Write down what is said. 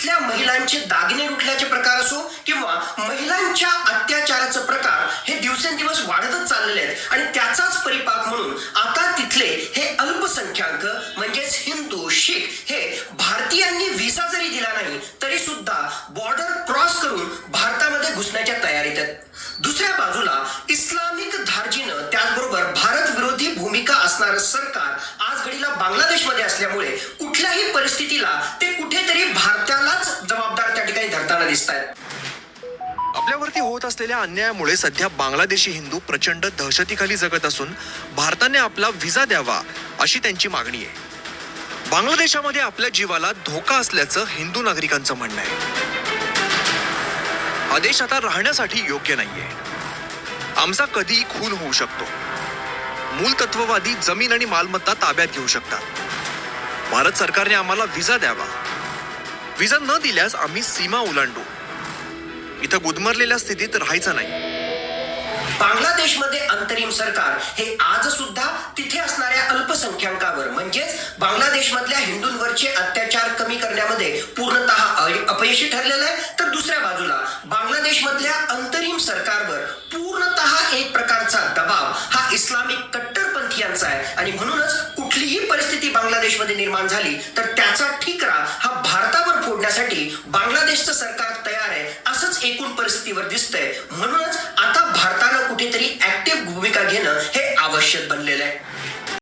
तिथल्या महिलांचे दागिने लुटल्याचे प्रकार असो किंवा महिलांच्या अत्याचाराचे प्रकार हे दिवसेंदिवस वाढतच चाललेले आहेत. आणि त्याचाच परिपाक म्हणून आता तिथले हे अल्पसंख्याक म्हणजेच हिंदू शीख हे भारतीयांनी व्हिसा जरी दिला नाही तरी सुद्धा बॉर्डर क्रॉस करून भारतामध्ये घुसण्याच्या तयारीत आहेत. दुसऱ्या बाजूला इस्लामिक धार्जीनं त्याचबरोबर भारत विरोधी भूमिका असणारं सरकार आज घडीला बांगलादेशमध्ये असल्यामुळे कुठल्याही दिसत आहेत आपल्यावरती होत असलेल्या अन्यायामुळे सध्या बांगलादेशी हिंदू प्रचंड दहशतीखाली जगत असून भारताने आपला व्हिसा द्यावा अशी त्यांची मागणी आहे. बांगलादेशामध्ये आपल्या जीवाला धोका असल्याचं हिंदू नागरिकांचं म्हणणं आहे. हा देश आता राहण्यासाठी योग्य नाहीये. आमचा कधीही खून होऊ शकतो. मूल तत्ववादी जमीन आणि मालमत्ता ताब्यात घेऊ शकतात. भारत सरकारने आम्हाला व्हिसा द्यावा. व्हिसा न दिल्यास आम्ही सीमा ओलांडू. इथं गुदमरलेल्या स्थितीत राहायचं नाही. बांगलादेशमध्ये अंतरिम सरकार हे आज सुद्धा तिथे असणाऱ्या अल्पसंख्याकावर म्हणजेच बांगलादेशमधल्या हिंदूंवरचे अत्याचार कमी करण्यामध्ये पूर्णतः अपयशी ठरलेलं आहे. तर दुसऱ्या बाजूला बांगलादेशमधल्या अंतरिम सरकारवर पूर्णतः एक प्रकारचा दबाव हा इस्लामिक कट्टरपंथीयांचा आहे. आणि म्हणूनच कुठलीही परिस्थिती बांगलादेशमध्ये निर्माण झाली तर त्याचा ठिकरा हा भारतावर फोडण्यासाठी बांगलादेशचं सरकार तयार आहे असंच एकूण परिस्थितीवर दिसतंय. म्हणूनच आता भारतानं कुठेतरी ऍक्टिव्ह भूमिका घेणं हे आवश्यक बनले